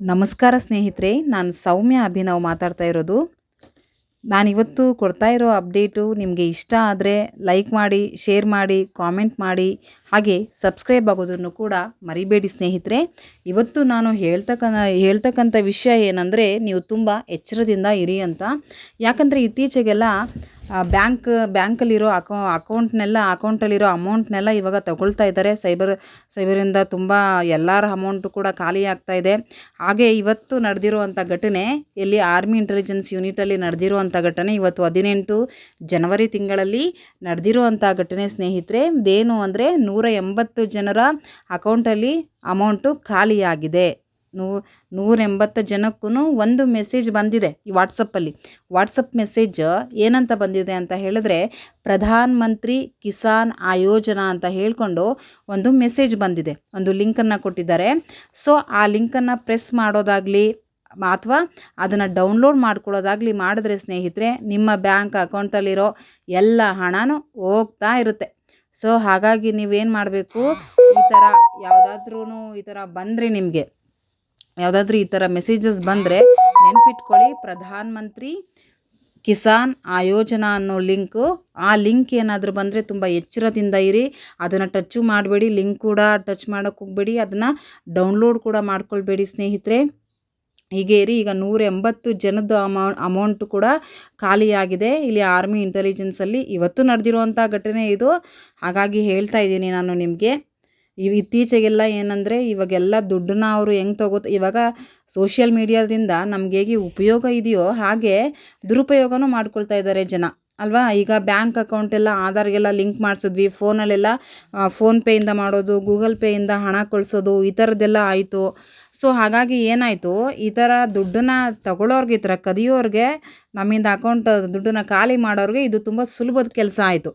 ನಮಸ್ಕಾರ ಸ್ನೇಹಿತರೆ, ನಾನು ಸೌಮ್ಯ ಅಭಿನವ್ ಮಾತಾಡ್ತಾ ಇರೋದು. ನಾನಿವತ್ತು ಕೊಡ್ತಾ ಇರೋ ಅಪ್ಡೇಟು ನಿಮಗೆ ಇಷ್ಟ ಆದರೆ ಲೈಕ್ ಮಾಡಿ, ಶೇರ್ ಮಾಡಿ, ಕಾಮೆಂಟ್ ಮಾಡಿ, ಹಾಗೆ ಸಬ್ಸ್ಕ್ರೈಬ್ ಆಗೋದನ್ನು ಕೂಡ ಮರಿಬೇಡಿ ಸ್ನೇಹಿತರೆ. ಇವತ್ತು ನಾನು ಹೇಳ್ತಕ್ಕ ಹೇಳ್ತಕ್ಕಂಥ ವಿಷಯ ಏನಂದರೆ ನೀವು ತುಂಬ ಎಚ್ಚರದಿಂದ ಇರಿ ಅಂತ. ಯಾಕಂದರೆ ಇತ್ತೀಚೆಗೆಲ್ಲ ಬ್ಯಾಂಕ್, ಬ್ಯಾಂಕಲ್ಲಿರೋ ಅಕೌ, ಅಕೌಂಟ್ನೆಲ್ಲ, ಅಕೌಂಟಲ್ಲಿರೋ ಅಮೌಂಟ್ನೆಲ್ಲ ಇವಾಗ ತಗೊಳ್ತಾ ಇದ್ದಾರೆ. ಸೈಬರ್, ಸೈಬರಿಂದ ತುಂಬ ಎಲ್ಲರ ಅಮೌಂಟು ಕೂಡ ಖಾಲಿ ಆಗ್ತಾ ಇದೆ. ಹಾಗೆ ಇವತ್ತು ನಡೆದಿರುವಂಥ ಘಟನೆ, ಇಲ್ಲಿ ಆರ್ಮಿ ಇಂಟೆಲಿಜೆನ್ಸ್ ಯೂನಿಟಲ್ಲಿ ನಡೆದಿರುವಂಥ ಘಟನೆ ಇವತ್ತು ಹದಿನೆಂಟು ಜನವರಿ ತಿಂಗಳಲ್ಲಿ ನಡೆದಿರುವಂಥ ಘಟನೆ ಸ್ನೇಹಿತರೆ. ಇದೇನು ಅಂದರೆ ನೂರ ಎಂಬತ್ತು ಜನರ ಅಕೌಂಟಲ್ಲಿ ಅಮೌಂಟು ಖಾಲಿಯಾಗಿದೆ. ನೂ ನೂರ ಎಂಬತ್ತು ಜನಕ್ಕೂ ಒಂದು ಮೆಸೇಜ್ ಬಂದಿದೆ ಈ ವಾಟ್ಸಪ್ಪಲ್ಲಿ. ವಾಟ್ಸಪ್ ಮೆಸೇಜ್ ಏನಂತ ಬಂದಿದೆ ಅಂತ ಹೇಳಿದ್ರೆ, ಪ್ರಧಾನ ಮಂತ್ರಿ ಕಿಸಾನ್ ಆಯೋಜನಾ ಅಂತ ಹೇಳಿಕೊಂಡು ಒಂದು ಮೆಸೇಜ್ ಬಂದಿದೆ. ಒಂದು ಲಿಂಕನ್ನು ಕೊಟ್ಟಿದ್ದಾರೆ. ಸೊ, ಆ ಲಿಂಕನ್ನು ಪ್ರೆಸ್ ಮಾಡೋದಾಗಲಿ ಅಥವಾ ಅದನ್ನು ಡೌನ್ಲೋಡ್ ಮಾಡ್ಕೊಳ್ಳೋದಾಗಲಿ ಮಾಡಿದ್ರೆ ಸ್ನೇಹಿತರೆ, ನಿಮ್ಮ ಬ್ಯಾಂಕ್ ಅಕೌಂಟಲ್ಲಿರೋ ಎಲ್ಲ ಹಣನೂ ಹೋಗ್ತಾ ಇರುತ್ತೆ. ಸೊ, ಹಾಗಾಗಿ ನೀವೇನು ಮಾಡಬೇಕು? ಈ ಥರ ಯಾವುದಾದ್ರೂ ಈ ಥರ ಬಂದರೆ ನಿಮಗೆ. ಯಾವುದಾದ್ರೂ ಈ ಥರ ಮೆಸೇಜಸ್ ಬಂದರೆ ನೆನ್ಪಿಟ್ಕೊಳ್ಳಿ. ಪ್ರಧಾನ ಮಂತ್ರಿ ಕಿಸಾನ್ ಆಯೋಜನಾ ಅನ್ನೋ ಲಿಂಕು, ಆ ಲಿಂಕ್ ಏನಾದರೂ ಬಂದರೆ ತುಂಬ ಎಚ್ಚರದಿಂದ ಇರಿ. ಅದನ್ನು ಟಚ್ಚು ಮಾಡಬೇಡಿ. ಲಿಂಕ್ ಕೂಡ ಟಚ್ ಮಾಡೋಕ್ಕೆ ಹೋಗಬೇಡಿ. ಅದನ್ನು ಡೌನ್ಲೋಡ್ ಕೂಡ ಮಾಡ್ಕೊಳ್ಬೇಡಿ ಸ್ನೇಹಿತರೆ. ಹೀಗೆ ಇರಿ. ಈಗ ನೂರ ಎಂಬತ್ತು ಜನದ ಅಮೌ ಅಮೌಂಟು ಕೂಡ ಖಾಲಿಯಾಗಿದೆ. ಇಲ್ಲಿ ಆರ್ಮಿ ಇಂಟೆಲಿಜೆನ್ಸಲ್ಲಿ ಇವತ್ತು ನಡೆದಿರುವಂಥ ಘಟನೆ ಇದು. ಹಾಗಾಗಿ ಹೇಳ್ತಾ ಇದ್ದೀನಿ ನಾನು ನಿಮಗೆ. ಇವು ಇತ್ತೀಚೆಗೆಲ್ಲ ಏನಂದರೆ ಇವಾಗೆಲ್ಲ ದುಡ್ಡನ್ನ ಅವರು ಹೆಂಗೆ ತಗೋತ, ಇವಾಗ ಸೋಷಿಯಲ್ ಮೀಡಿಯಾದಿಂದ ನಮ್ಗೆ ಹೇಗೆ ಉಪಯೋಗ ಇದೆಯೋ ಹಾಗೆ ದುರುಪಯೋಗನೂ ಮಾಡ್ಕೊಳ್ತಾ ಇದ್ದಾರೆ ಜನ. ಅಲ್ವಾ? ಈಗ ಬ್ಯಾಂಕ್ ಅಕೌಂಟೆಲ್ಲ ಆಧಾರ್ಗೆಲ್ಲ ಲಿಂಕ್ ಮಾಡಿಸಿದ್ವಿ ಫೋನಲ್ಲೆಲ್ಲ ಫೋನ್ಪೇಯಿಂದ ಮಾಡೋದು ಗೂಗಲ್ ಪೇಯಿಂದ ಹಣ ಕಳಿಸೋದು, ಈ ಥರದ್ದೆಲ್ಲ ಆಯಿತು. ಸೊ ಹಾಗಾಗಿ ಏನಾಯಿತು, ಈ ಥರ ದುಡ್ಡನ್ನು ತಗೊಳ್ಳೋರ್ಗೆ, ಈ ಥರ ಕದಿಯೋರಿಗೆ, ನಮ್ಮಿಂದ ಅಕೌಂಟ್ ದುಡ್ಡನ್ನು ಖಾಲಿ ಮಾಡೋರಿಗೆ ಇದು ತುಂಬ ಸುಲಭದ ಕೆಲಸ ಆಯಿತು.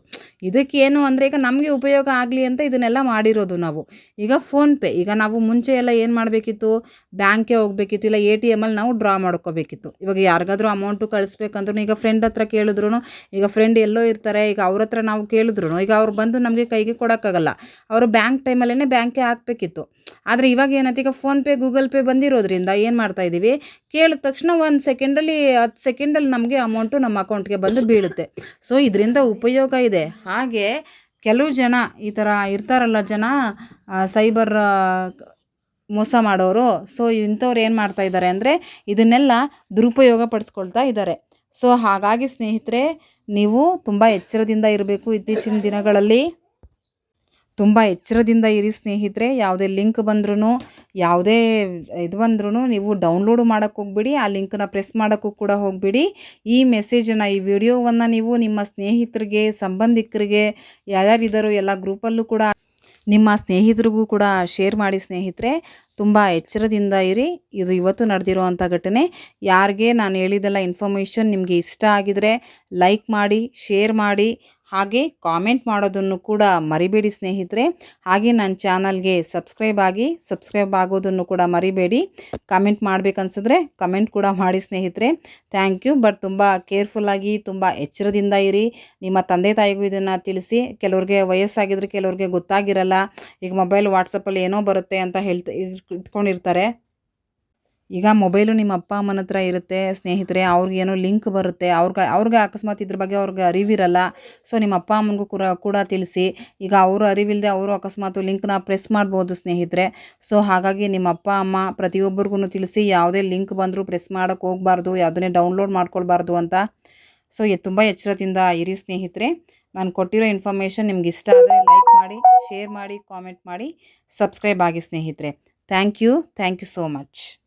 ಇದಕ್ಕೇನು ಅಂದರೆ ಈಗ ನಮಗೆ ಉಪಯೋಗ ಆಗಲಿ ಅಂತ ಇದನ್ನೆಲ್ಲ ಮಾಡಿರೋದು ನಾವು. ಈಗ ಫೋನ್ಪೇ ಈಗ ನಾವು ಮುಂಚೆ ಎಲ್ಲ ಏನು ಮಾಡಬೇಕಿತ್ತು? ಬ್ಯಾಂಕ್ಗೆ ಹೋಗಬೇಕಿತ್ತು, ಇಲ್ಲ ಎ ಟಿ ಎಮಲ್ಲಿ ನಾವು ಡ್ರಾ ಮಾಡ್ಕೋಬೇಕಿತ್ತು. ಇವಾಗ ಯಾರಿಗಾದರೂ ಅಮೌಂಟು ಕಳಿಸ್ಬೇಕಂದ್ರೂ ಈಗ ಫ್ರೆಂಡ್ ಹತ್ರ ಕೇಳಿದ್ರು ಈಗ ಫ್ರೆಂಡ್ ಎಲ್ಲೋ ಇರ್ತಾರೆ, ಈಗ ಅವ್ರ ಹತ್ರ ನಾವು ಕೇಳಿದ್ರು ಈಗ ಅವ್ರು ಬಂದು ನಮಗೆ ಕೈಗೆ ಕೊಡೋಕ್ಕಾಗಲ್ಲ. ಅವರು ಬ್ಯಾಂಕ್ ಟೈಮಲ್ಲೇ ಬ್ಯಾಂಕ್ಗೆ ಹಾಕಬೇಕಿತ್ತು. ಆದರೆ ಇವಾಗ ಏನಂತ ಈಗ ಫೋನ್ಪೇ ಗೂಗಲ್ ಪೇ ಬಂದಿರೋದ್ರಿಂದ ಏನು ಮಾಡ್ತಾ ಇದ್ದೀವಿ ಕೇಳಿದ ತಕ್ಷಣ ಒಂದು ಸೆಕೆಂಡಲ್ಲಿ ಹತ್ತು ಸೆಕೆಂಡಲ್ಲಿ ನಮಗೆ ಅಮೌಂಟು ನಮ್ಮ ಅಕೌಂಟ್ಗೆ ಬಂದು ಬೀಳುತ್ತೆ. ಸೊ, ಇದರಿಂದ ಉಪಯೋಗ ಇದೆ. ಹಾಗೆ ಕೆಲವು ಜನ ಈ ಥರ ಇರ್ತಾರಲ್ಲ ಜನ ಸೈಬರ್ ಮೋಸ ಮಾಡೋರು. ಸೊ, ಇಂಥವ್ರು ಏನು ಮಾಡ್ತಾ ಇದ್ದಾರೆ ಅಂದರೆ ಇದನ್ನೆಲ್ಲ ದುರುಪಯೋಗ ಪಡಿಸ್ಕೊಳ್ತಾ ಇದ್ದಾರೆ. ಸೊ, ಹಾಗಾಗಿ ಸ್ನೇಹಿತರೆ, ನೀವು ತುಂಬ ಎಚ್ಚರದಿಂದ ಇರಬೇಕು ಇತ್ತೀಚಿನ ದಿನಗಳಲ್ಲಿ. ತುಂಬ ಎಚ್ಚರದಿಂದ ಇರಿ ಸ್ನೇಹಿತರೆ, ಯಾವುದೇ ಲಿಂಕ್ ಬಂದ್ರೂ ಯಾವುದೇ ಇದು ಬಂದ್ರೂ ನೀವು ಡೌನ್ಲೋಡ್ ಮಾಡೋಕ್ಕೆ ಹೋಗ್ಬಿಡಿ, ಆ ಲಿಂಕನ್ನ ಪ್ರೆಸ್ ಮಾಡೋಕ್ಕೂ ಕೂಡ ಹೋಗಬೇಡಿ. ಈ ಮೆಸೇಜನ್ನು ಈ ವಿಡಿಯೋವನ್ನು ನೀವು ನಿಮ್ಮ ಸ್ನೇಹಿತರಿಗೆ, ಸಂಬಂಧಿಕರಿಗೆ ಯಾರ್ಯಾರಿದ್ದಾರೋ ಎಲ್ಲ ಗ್ರೂಪಲ್ಲೂ ಕೂಡ ನಿಮ್ಮ ಸ್ನೇಹಿತರಿಗೂ ಕೂಡ ಶೇರ್ ಮಾಡಿ ಸ್ನೇಹಿತರೆ. ತುಂಬ ಎಚ್ಚರದಿಂದ ಇರಿ. ಇದು ಇವತ್ತು ನಡೆದಿರುವಂಥ ಘಟನೆ. ಯಾರಿಗೆ ನಾನು ಹೇಳಿದೆಲ್ಲ ಇನ್ಫಾರ್ಮೇಷನ್ ನಿಮಗೆ ಇಷ್ಟ ಆಗಿದರೆ ಲೈಕ್ ಮಾಡಿ ಶೇರ್ ಮಾಡಿ ಹಾಗೆ ಕಾಮೆಂಟ್ ಮಾಡೋದನ್ನು ಕೂಡ ಮರಿಬೇಡಿ ಸ್ನೇಹಿತರೆ. ಹಾಗೆ ನನ್ನ ಚಾನಲ್ಗೆ ಸಬ್ಸ್ಕ್ರೈಬ್ ಆಗಿ ಸಬ್ಸ್ಕ್ರೈಬ್ ಆಗೋದನ್ನು ಕೂಡ ಮರಿಬೇಡಿ. ಕಮೆಂಟ್ ಮಾಡಬೇಕನ್ಸಿದ್ರೆ ಕಮೆಂಟ್ ಕೂಡ ಮಾಡಿ ಸ್ನೇಹಿತರೆ. ಥ್ಯಾಂಕ್ ಯು ಬಟ್ ತುಂಬ ಕೇರ್ಫುಲ್ಲಾಗಿ ತುಂಬ ಎಚ್ಚರದಿಂದ ಇರಿ. ನಿಮ್ಮ ತಂದೆ ತಾಯಿಗೂ ಇದನ್ನು ತಿಳಿಸಿ. ಕೆಲವ್ರಿಗೆ ವಯಸ್ಸಾಗಿದ್ರೆ ಕೆಲವ್ರಿಗೆ ಗೊತ್ತಾಗಿರಲ್ಲ. ಈಗ ಮೊಬೈಲ್ ವಾಟ್ಸಪ್ಪಲ್ಲಿ ಏನೋ ಬರುತ್ತೆ ಅಂತ ಹೇಳ್ತಾ ಇಟ್ಕೊಂಡಿರ್ತಾರೆ. ಈಗ ಮೊಬೈಲು ನಿಮ್ಮ ಅಪ್ಪ, ಅಮ್ಮನ ಹತ್ರ ಇರುತ್ತೆ, ಸ್ನೇಹಿತರೆ ಏನೋ ಲಿಂಕ್ ಬರುತ್ತೆ, ಅವ್ರಿಗೆ ಅವ್ರಿಗೆ ಅಕಸ್ಮಾತ್ ಇದ್ರ ಬಗ್ಗೆ ಅವ್ರಿಗೆ ಅರಿವಿರಲ್ಲ. ಸೊ ನಿಮ್ಮ ಅಪ್ಪ, ಅಮ್ಮನಿಗೂ ಕೂಡ ಕೂಡ ತಿಳಿಸಿ. ಈಗ ಅವರು ಅರಿವಿಲ್ಲದೆ ಅವರು ಅಕಸ್ಮಾತ್ ಲಿಂಕ್ನ ಪ್ರೆಸ್ ಮಾಡ್ಬೋದು ಸ್ನೇಹಿತರೆ. ಸೊ ಹಾಗಾಗಿ ನಿಮ್ಮ ಅಪ್ಪ, ಅಮ್ಮ ಪ್ರತಿಯೊಬ್ಬರಿಗೂ ತಿಳಿಸಿ, ಯಾವುದೇ ಲಿಂಕ್ ಬಂದರೂ ಪ್ರೆಸ್ ಮಾಡೋಕ್ಕೆ ಹೋಗಬಾರ್ದು, ಯಾವುದನ್ನೇ ಡೌನ್ಲೋಡ್ ಮಾಡ್ಕೊಳ್ಬಾರ್ದು ಅಂತ. ಸೊ ತುಂಬ ಎಚ್ಚರದಿಂದ ಇರಿ ಸ್ನೇಹಿತರೆ. ನಾನು ಕೊಟ್ಟಿರೋ ಇನ್ಫಾರ್ಮೇಷನ್ ನಿಮ್ಗೆ ಇಷ್ಟ ಆದರೆ ಲೈಕ್ ಮಾಡಿ ಶೇರ್ ಮಾಡಿ ಕಾಮೆಂಟ್ ಮಾಡಿ ಸಬ್ಸ್ಕ್ರೈಬ್ ಆಗಿ ಸ್ನೇಹಿತರೆ. Thank you thank you so much